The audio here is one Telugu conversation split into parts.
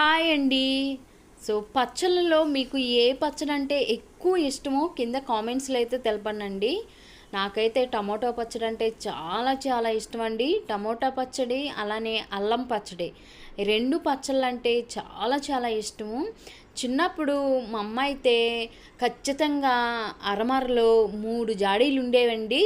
హాయ్ అండి. సో పచ్చళ్ళలో మీకు ఏ పచ్చడి అంటే ఎక్కువ ఇష్టమో కింద కామెంట్స్లో అయితే తెలపండి నాకైతే టమోటా పచ్చడి అంటే చాలా చాలా ఇష్టం అండి టమోటా పచ్చడి అలానే అల్లం పచ్చడి. రెండు పచ్చళ్ళు అంటే చాలా చాలా ఇష్టము. చిన్నప్పుడు మా అమ్మ అయితే ఖచ్చితంగా అరమరలో మూడు జాడీలు ఉండేవండి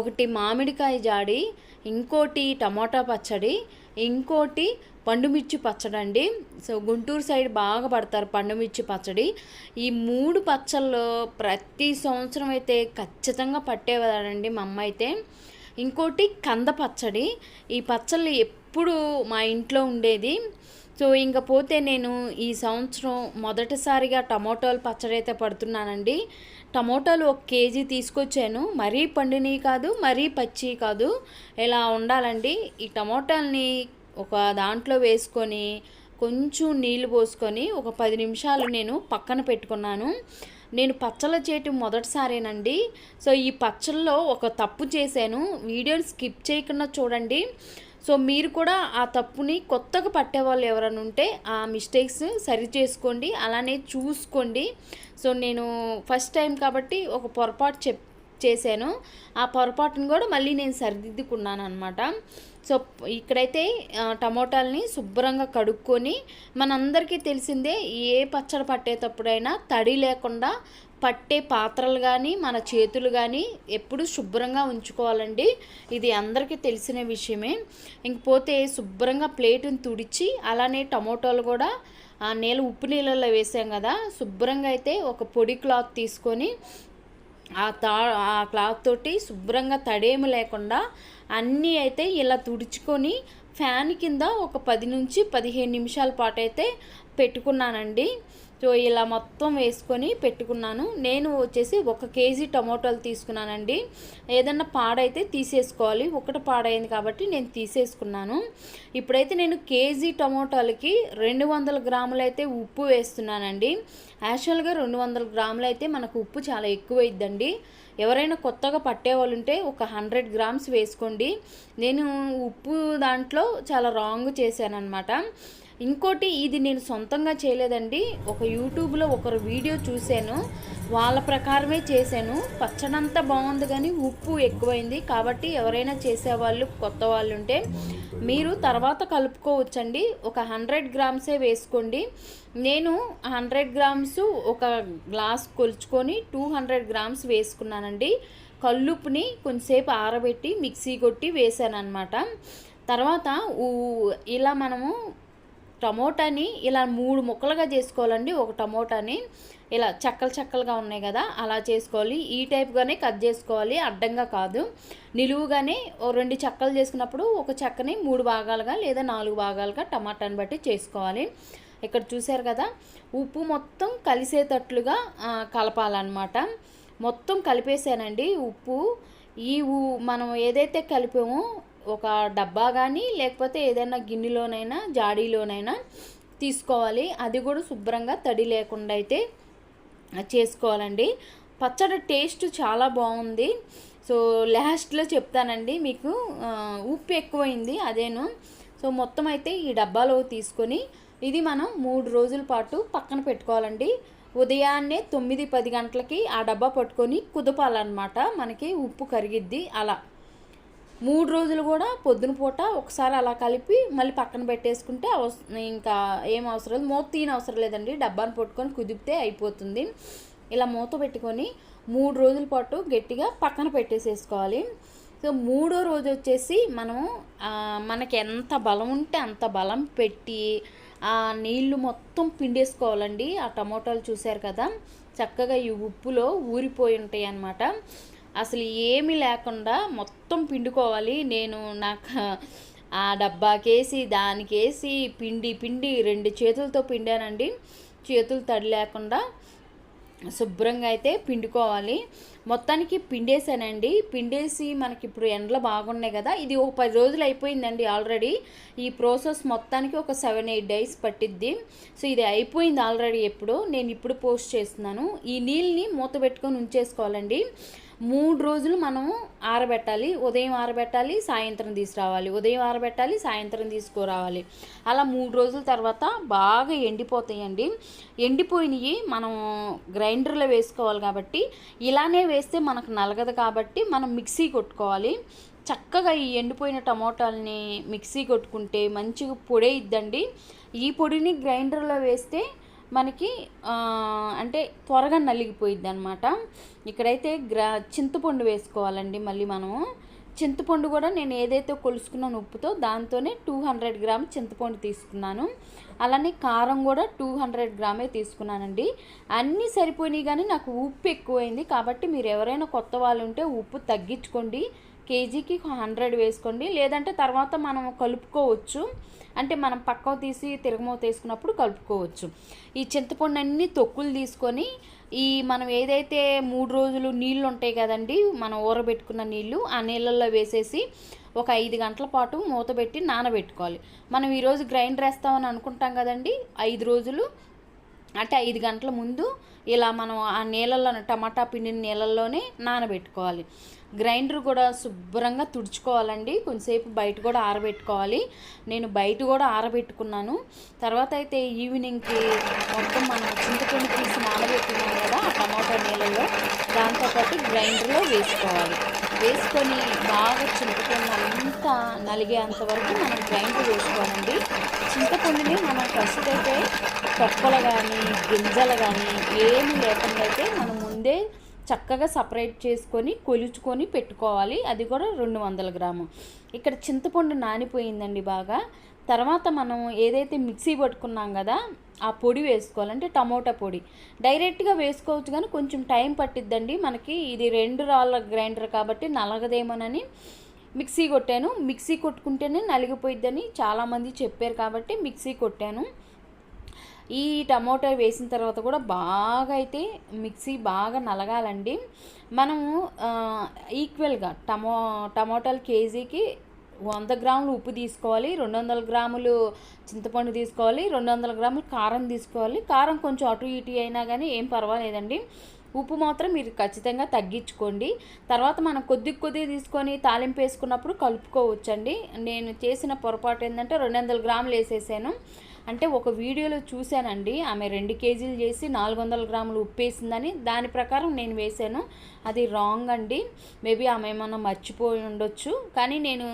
ఒకటి మామిడికాయ జాడి ఇంకోటి టమోటా పచ్చడి ఇంకోటి పండుమిర్చి పచ్చడి అండి. సో గుంటూరు సైడ్ బాగా పడతారు పండుమిర్చి పచ్చడి. ఈ మూడు పచ్చళ్ళు ప్రతి సంవత్సరం అయితే ఖచ్చితంగా పట్టేవారండి మా అమ్మ అయితే. ఇంకోటి కంద పచ్చడి. ఈ పచ్చళ్ళు ఎప్పుడు మా ఇంట్లో ఉండేది. సో ఇంక పోతే నేను ఈ సంవత్సరం మొదటిసారిగా టమోటాలు పచ్చడి అయితే పడుతున్నానండి. టమోటాలు ఒక కేజీ తీసుకొచ్చాను. మరీ పండినవి కాదు మరీ పచ్చి కాదు. ఇలా ఉండాలండి? ఈ టమోటాలని ఒక దాంట్లో వేసుకొని కొంచెం నీళ్ళు పోసుకొని ఒక పది నిమిషాలు నేను పక్కన పెట్టుకున్నాను. నేను పచ్చళ్ళ చేయటం మొదటిసారేనండి. సో ఈ పచ్చళ్ళలో ఒక తప్పు చేశాను. వీడియోని స్కిప్ చేయకుండా చూడండి. సో మీరు కూడా ఆ తప్పుని కొత్తగా పట్టేవాళ్ళు ఎవరైనా ఉంటే ఆ మిస్టేక్స్ సరి చేసుకోండి. అలానే చూసుకోండి. సో నేను ఫస్ట్ టైం కాబట్టి ఒక పొరపాటు చెప్ చేశాను. ఆ పొరపాటును కూడా మళ్ళీ నేను సరిదిద్దుకున్నాను అనమాట సో ఇక్కడైతే టమోటాలని శుభ్రంగా కడుక్కొని మనందరికీ తెలిసిందే ఏ పచ్చడి పట్టేటప్పుడైనా తడి లేకుండా పట్టే పాత్రలు కానీ మన చేతులు కానీ ఎప్పుడు శుభ్రంగా ఉంచుకోవాలండి. ఇది అందరికీ తెలిసిన విషయమే. ఇంకపోతే శుభ్రంగా ప్లేటుని తుడిచి అలానే టమోటాలు కూడా ఆ నీళ్ళ ఉప్పు నీళ్ళల్లో వేసాం కదా శుభ్రంగా అయితే ఒక పొడి క్లాత్ తీసుకొని ఆ తా ఆ క్లాత్ తోటి శుభ్రంగా తడేము లేకుండా అన్నీ అయితే ఇలా తుడుచుకొని ఫ్యాన్ కింద ఒక పది నుంచి పదిహేను నిమిషాల పాటు అయితే పెట్టుకున్నానండి. సో ఇలా మొత్తం వేసుకొని పెట్టుకున్నాను. నేను వచ్చేసి ఒక కేజీ టమోటాలు తీసుకున్నానండి. ఏదన్నా పాడైతే తీసేసుకోవాలి. ఒకటి పాడైంది కాబట్టి నేను తీసేసుకున్నాను. ఇప్పుడైతే నేను కేజీ టమోటాలకి రెండు వందల గ్రాములైతే ఉప్పు వేస్తున్నానండి. యాక్చువల్గా రెండు వందల గ్రాములు అయితే మనకు ఉప్పు చాలా ఎక్కువ అయిద్దండి ఎవరైనా కొత్తగా పట్టేవాళ్ళు ఉంటే ఒక హండ్రెడ్ గ్రామ్స్ వేసుకోండి. నేను ఉప్పు దాంట్లో చాలా రాంగ్ చేశాను అనమాట ఇంకోటి ఇది నేను సొంతంగా చేయలేదండి. ఒక యూట్యూబ్లో ఒకరు వీడియో చూశాను. వాళ్ళ ప్రకారమే చేశాను. పచ్చడంతా బాగుంది కానీ ఉప్పు ఎక్కువైంది. కాబట్టి ఎవరైనా చేసేవాళ్ళు కొత్త వాళ్ళు ఉంటే మీరు తర్వాత కలుపుకోవచ్చండి. ఒక హండ్రెడ్ గ్రామ్సే వేసుకోండి. నేను హండ్రెడ్ గ్రామ్స్ ఒక గ్లాస్ కొలుచుకొని టూ హండ్రెడ్ గ్రామ్స్ వేసుకున్నానండి. కల్లుపుని కొంచెంసేపు ఆరబెట్టి మిక్సీ కొట్టి వేసాను అనమాట తర్వాత ఇలా మనము టమోటాని ఇలా మూడు ముక్కలుగా చేసుకోవాలండి. ఒక టమోటాని ఇలా చక్కలు చక్కలుగా ఉన్నాయి కదా అలా చేసుకోవాలి. ఈ టైప్గానే కట్ చేసుకోవాలి అడ్డంగా కాదు. నిలువుగానే ఓ రెండు చెక్కలు చేసుకున్నప్పుడు ఒక చెక్కని మూడు భాగాలుగా లేదా నాలుగు భాగాలుగా టమాటాని బట్టి చేసుకోవాలి. ఇక్కడ చూసారు కదా ఉప్పు మొత్తం కలిసేటట్లుగా కలపాలన్నమాట. మొత్తం కలిపేసానండి ఉప్పు. ఈ మనం ఏదైతే కలిపామో ఒక డబ్బా కానీ లేకపోతే ఏదైనా గిన్నెలోనైనా జాడీలోనైనా తీసుకోవాలి. అది కూడా శుభ్రంగా తడి లేకుండా అయితే చేసుకోవాలండి. పచ్చడి టేస్ట్ చాలా బాగుంది. సో లాస్ట్లో చెప్తానండి మీకు. ఉప్పు ఎక్కువైంది అదేను. సో మొత్తం అయితే ఈ డబ్బాలో తీసుకొని ఇది మనం మూడు రోజుల పాటు పక్కన పెట్టుకోవాలండి. ఉదయాన్నే తొమ్మిది పది గంటలకి ఆ డబ్బా పట్టుకొని కుదపాలన్నమాట. మనకి ఉప్పు కరిగిద్ది అలా. మూడు రోజులు కూడా పొద్దున పూట ఒకసారి అలా కలిపి మళ్ళీ పక్కన పెట్టేసుకుంటే ఇంకా ఏం అవసరం లేదు. మూత తీయని అవసరం లేదండి. డబ్బాను పట్టుకొని కుదిపితే అయిపోతుంది. ఇలా మూత పెట్టుకొని మూడు రోజుల పాటు గట్టిగా పక్కన పెట్టేసేసుకోవాలి. సో మూడో రోజు వచ్చేసి మనం మనకి ఎంత బలం ఉంటే అంత బలం పెట్టి ఆ నీళ్ళు మొత్తం పిండేసుకోవాలండి. ఆ టమోటాలు చూశారు కదా? చక్కగా ఈ ఉప్పులో ఊరిపోయి ఉంటాయి అన్నమాట అసలు ఏమీ లేకుండా మొత్తం పిండుకోవాలి. నేను నాకు ఆ డబ్బాకేసి దానికేసి పిండి పిండి రెండు చేతులతో పిండానండి. చేతులు తడి లేకుండా శుభ్రంగా అయితే పిండుకోవాలి. మొత్తానికి పిండేసానండి పిండేసి మనకి ఇప్పుడు ఎండలు బాగున్నాయి కదా ఇది ఒక పది రోజులు అయిపోయిందండి ఆల్రెడీ. ఈ ప్రాసెస్ మొత్తానికి ఒక సెవెన్ ఎయిట్ డేస్ పట్టిద్ది. సో ఇది అయిపోయింది ఆల్రెడీ ఎప్పుడు. నేను ఇప్పుడు పోస్ట్ చేస్తున్నాను. ఈ నీళ్ళని మూత పెట్టుకొని ఉంచేసుకోవాలండి. మూడు రోజులు మనము ఆరబెట్టాలి ఉదయం ఆరబెట్టాలి సాయంత్రం తీసుకురావాలి. ఉదయం ఆరబెట్టాలి సాయంత్రం తీసుకురావాలి. అలా మూడు రోజుల తర్వాత బాగా ఎండిపోతాయండి. ఎండిపోయినవి మనం గ్రైండర్లో వేసుకోవాలి కాబట్టి ఇలానే వేస్తే మనకు నలగదు కాబట్టి మనం మిక్సీ కొట్టుకోవాలి. చక్కగా ఈ ఎండిపోయిన టమోటాలని మిక్సీ కొట్టుకుంటే మంచిగా పొడి ఇద్దండి ఈ పొడిని గ్రైండర్లో వేస్తే మనకి అంటే త్వరగా నలిగిపోయిద్ది అనమాట ఇక్కడైతే గ్రా చింతపండు వేసుకోవాలండి మళ్ళీ మనము. చింతపండు కూడా నేను ఏదైతే కొలుసుకున్నాను ఉప్పుతో దాంతోనే టూ హండ్రెడ్ గ్రామ్ చింతపండు తీసుకున్నాను. అలానే కారం కూడా టూ హండ్రెడ్ గ్రామే తీసుకున్నానండి. అన్నీ సరిపోయినాయి కానీ నాకు ఉప్పు ఎక్కువైంది. కాబట్టి మీరు ఎవరైనా కొత్త వాళ్ళు ఉంటే ఉప్పు తగ్గించుకోండి. కేజీకి హండ్రెడ్ వేసుకోండి. లేదంటే తర్వాత మనం కలుపుకోవచ్చు. అంటే మనం పక్కకు తీసి తిరగమూత వేసుకున్నప్పుడు కలుపుకోవచ్చు. ఈ చింతపండు అన్ని తొక్కులు తీసుకొని ఈ మనం ఏదైతే మూడు రోజులు నీళ్ళు ఉంటాయి కదండి మనం ఊరబెట్టుకున్న నీళ్ళు ఆ నీళ్ళల్లో వేసేసి ఒక ఐదు గంటల పాటు మూత పెట్టి నానబెట్టుకోవాలి. మనం ఈరోజు గ్రైండర్ వేస్తామని అనుకుంటాం కదండి ఐదు రోజులు అంటే ఐదు గంటల ముందు ఇలా మనం ఆ నీళ్ళల్లో టమాటా పిండిని నీళ్ళల్లోనే నానబెట్టుకోవాలి. గ్రైండర్ కూడా శుభ్రంగా తుడుచుకోవాలండి. కొంచెంసేపు బయట కూడా ఆరబెట్టుకోవాలి. నేను బయట కూడా ఆరబెట్టుకున్నాను. తర్వాత అయితే ఈవినింగ్కి మొత్తం మనం చింతపండు తీసి నానబెట్టుకున్నాం కదా ఆ టమాటా నీళ్ళలో. దాంతోపాటు గ్రైండర్లో వేసుకోవాలి. వేసుకొని బాగా చింతపండు అంతా నలిగేంత వరకు మనం గ్రైండ్ వేసుకోవాలండి చింతపండుని మనం ఫస్ట్ అయితే తొక్కలు కానీ గింజలు కానీ ఏమి లేకుండా అయితే మనం ముందే చక్కగా సపరేట్ చేసుకొని కొలుచుకొని పెట్టుకోవాలి. అది కూడా రెండు వందల గ్రాము. ఇక్కడ చింతపండు నానిపోయిందండి బాగా. తర్వాత మనం ఏదైతే మిక్సీ పట్టుకున్నాం కదా ఆ పొడి వేసుకోవాలంటే టమోటా పొడి. డైరెక్ట్గా వేసుకోవచ్చు కానీ కొంచెం టైం పట్టిద్దండి. మనకి ఇది రెండు రాళ్ళ గ్రైండర్ కాబట్టి నలగదేమోనని మిక్సీ కొట్టాను. మిక్సీ కొట్టుకుంటేనే నలిగిపోయిద్దని చాలామంది చెప్పారు కాబట్టి మిక్సీ కొట్టాను. ఈ టమోటా వేసిన తర్వాత కూడా బాగా అయితే మిక్సీ బాగా నలగాలండి. మనము ఈక్వల్గా టమో టమోటాలు కేజీకి వంద గ్రాములు ఉప్పు తీసుకోవాలి రెండు వందల గ్రాములు చింతపండు తీసుకోవాలి రెండు వందల గ్రాములు కారం తీసుకోవాలి. కారం కొంచెం అటు ఇటు అయినా కానీ ఏం పర్వాలేదండి. ఉప్పు మాత్రం మీరు ఖచ్చితంగా తగ్గించుకోండి. తర్వాత మనం కొద్ది కొద్ది తీసుకొని తాలింపు వేసుకున్నప్పుడు కలుపుకోవచ్చండి. నేను చేసిన పొరపాటు ఏంటంటే రెండు వందల గ్రాములు వేసేసాను. అంటే ఒక వీడియోలో చూశానండి. ఆమె రెండు కేజీలు చేసి నాలుగు వందల గ్రాములు ఉప్పు వేసిందని. దాని ప్రకారం నేను వేసాను. అది రాంగ్ అండి. మేబీ ఆమె ఏమన్నా మర్చిపోయి ఉండొచ్చు. కానీ నేను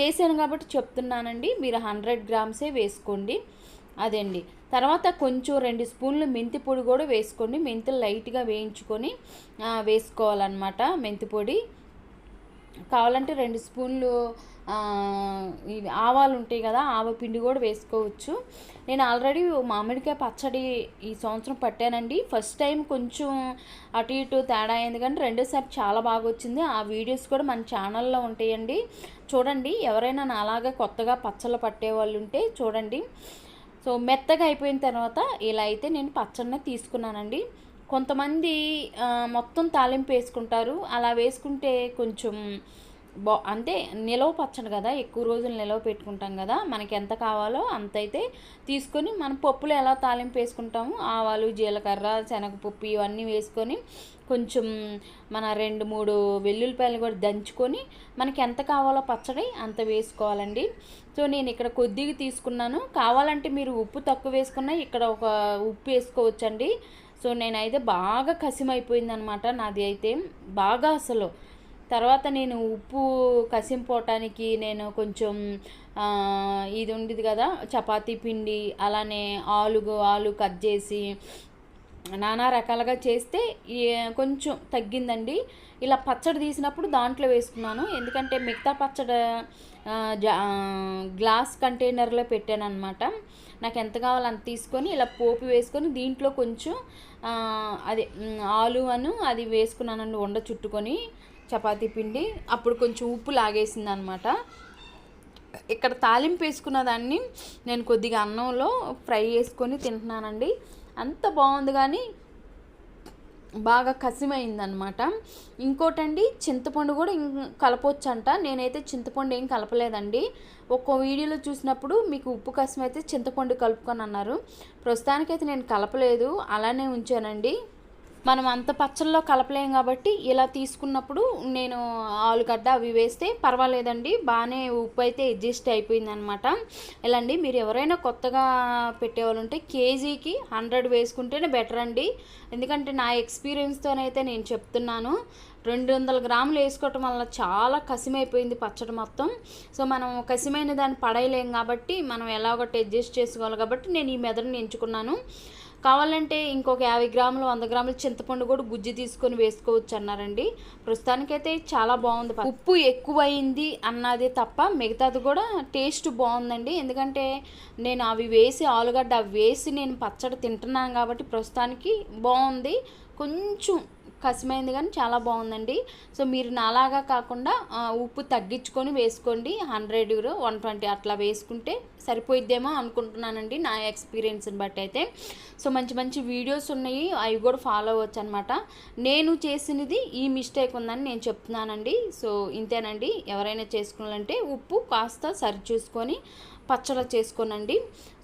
చేశాను కాబట్టి చెప్తున్నానండి. మీరు హండ్రెడ్ గ్రామ్సే వేసుకోండి. అదండి. తర్వాత కొంచెం రెండు స్పూన్లు మెంతి పొడి కూడా వేసుకోండి మెంతులు లైట్గా వేయించుకొని వేసుకోవాలన్నమాట మెంతి పొడి. కావాలంటే రెండు స్పూన్లు ఇవి ఆవాలు ఉంటాయి కదా ఆవ పిండి కూడా వేసుకోవచ్చు. నేను ఆల్రెడీ మామిడికాయ పచ్చడి ఈ సంవత్సరం పట్టానండి. ఫస్ట్ టైం కొంచెం అటు ఇటు తేడా అయింది కానీ రెండోసారి చాలా బాగా వచ్చింది. ఆ వీడియోస్ కూడా మన ఛానల్లో ఉంటాయండి. చూడండి ఎవరైనా నాలాగా కొత్తగా పచ్చళ్ళు పట్టే వాళ్ళు ఉంటే చూడండి. సో మెత్తగా అయిపోయిన తర్వాత ఇలా అయితే నేను పచ్చడిని తీసుకున్నానండి. కొంతమంది మొత్తం తాలింపు వేసుకుంటారు. అలా వేసుకుంటే కొంచెం బా అంటే నిలవ పచ్చడి కదా ఎక్కువ రోజులు నిలవ పెట్టుకుంటాం కదా మనకి ఎంత కావాలో అంత అయితే తీసుకొని మనం పప్పులు ఎలా తాలింపు వేసుకుంటాము ఆవాలు జీలకర్ర శనగపప్పు ఇవన్నీ వేసుకొని కొంచెం మన రెండు మూడు వెల్లుల్లిపాయలు కూడా దంచుకొని మనకి ఎంత కావాలో పచ్చడి అంత వేసుకోవాలండి. సో నేను ఇక్కడ కొద్దిగా తీసుకున్నాను. కావాలంటే మీరు ఉప్పు తక్కువ వేసుకున్నా ఇక్కడ ఒక ఉప్పు వేసుకోవచ్చండి. సో నేనైతే బాగా కసిమైపోయిందనమాట నాది అయితే. బాగా అసలు తర్వాత నేను ఉప్పు కసింపోవటానికి నేను కొంచెం ఇది ఉండేది కదా చపాతీ పిండి అలానే ఆలుగు ఆలు కట్ చేసి నానా రకాలుగా చేస్తే కొంచెం తగ్గిందండి. ఇలా పచ్చడి తీసినప్పుడు దాంట్లో వేసుకున్నాను. ఎందుకంటే మిగతా పచ్చడి గ్లాస్ కంటైనర్లో పెట్టాను అనమాట నాకు ఎంత కావాలో అంత తీసుకొని ఇలా పోపు వేసుకొని దీంట్లో కొంచెం అది ఆలు అను అది వేసుకున్నానండి వండ చుట్టుకొని. చపాతీ పిండి అప్పుడు కొంచెం ఉప్పు లాగేసింది అనమాట ఇక్కడ తాలింపు వేసుకున్న దాన్ని నేను కొద్దిగా అన్నంలో ఫ్రై చేసుకొని తింటున్నానండి. అంత బాగుంది కానీ బాగా కసిమైందనమాట. ఇంకోటండి చింతపండు కూడా కలపొచ్చంట. నేనైతే చింతపండు ఏం కలపలేదండి. ఒక్కో వీడియోలో చూసినప్పుడు మీకు ఉప్పు కసం అయితే చింతపండు కలుపుకొని అన్నారు. ప్రస్తుతానికైతే నేను కలపలేదు అలానే ఉంచానండి. మనం అంత పచ్చళ్ళలో కలపలేం కాబట్టి ఇలా తీసుకున్నప్పుడు నేను ఆలుగడ్డ అవి వేస్తే పర్వాలేదండి బాగానే ఉప్పు అయితే అడ్జస్ట్ అయిపోయిందనమాట. ఇలా అండి మీరు ఎవరైనా కొత్తగా పెట్టేవాళ్ళు ఉంటే కేజీకి హండ్రెడ్ వేసుకుంటేనే బెటర్ అండి. ఎందుకంటే నా ఎక్స్పీరియన్స్తోనైతే నేను చెప్తున్నాను. రెండు వందల గ్రాములు వేసుకోవటం వల్ల చాలా కసిమైపోయింది పచ్చడి మొత్తం. సో మనం కసిమైన దాన్ని పడేయలేం కాబట్టి మనం ఎలా ఒకటి అడ్జస్ట్ చేసుకోవాలి కాబట్టి నేను ఈ మెదడుని ఎంచుకున్నాను. కావాలంటే ఇంకొక యాభై గ్రాములు వంద గ్రాములు చింతపండు కూడా గుజ్జు తీసుకొని వేసుకోవచ్చు అన్నారండి. ప్రస్తుతానికైతే చాలా బాగుంది ఉప్పు ఎక్కువైంది అన్నది తప్ప మిగతాది కూడా టేస్ట్ బాగుందండి. ఎందుకంటే నేను అవి వేసి ఆలుగడ్డ అవి వేసి నేను పచ్చడి తింటున్నాను కాబట్టి ప్రస్తుతానికి బాగుంది. కొంచెం కసిమైంది కానీ చాలా బాగుందండి. సో మీరు నాలాగా కాకుండా ఉప్పు తగ్గించుకొని వేసుకోండి. హండ్రెడ్ వన్ ట్వంటీ అట్లా వేసుకుంటే సరిపోయిద్దేమో అనుకుంటున్నానండి నా ఎక్స్పీరియన్స్ని బట్టి అయితే. సో మంచి మంచి వీడియోస్ ఉన్నాయి. అవి కూడా ఫాలో అవ్వచ్చు అనమాట నేను చేసినది ఈ మిస్టేక్ ఉందని నేను చెప్తున్నానండి. సో ఇంతేనండి. ఎవరైనా చేసుకోవాలంటే ఉప్పు కాస్త సరి చూసుకొని పచ్చడి చేసుకోనండి.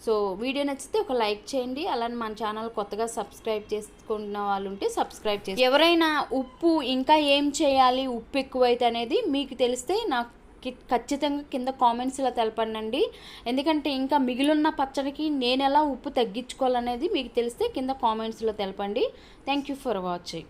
సో వీడియో నచ్చితే ఒక లైక్ చేయండి. అలానే మన ఛానల్ కొత్తగా సబ్స్క్రైబ్ చేసుకున్న వాళ్ళు ఉంటే సబ్స్క్రైబ్ చేసి ఎవరైనా ఉప్పు ఇంకా ఏం చేయాలి? ఉప్పు ఎక్కువైతే అనేది మీకు తెలిస్తే నాకు ఖచ్చితంగా కింద కామెంట్స్లో తెలపండి ఎందుకంటే ఇంకా మిగిలిన పచ్చడికి నేను ఎలా ఉప్పు తగ్గించుకోవాలనేది మీకు తెలిస్తే కింద కామెంట్స్లో తెలపండి. Thank you for watching.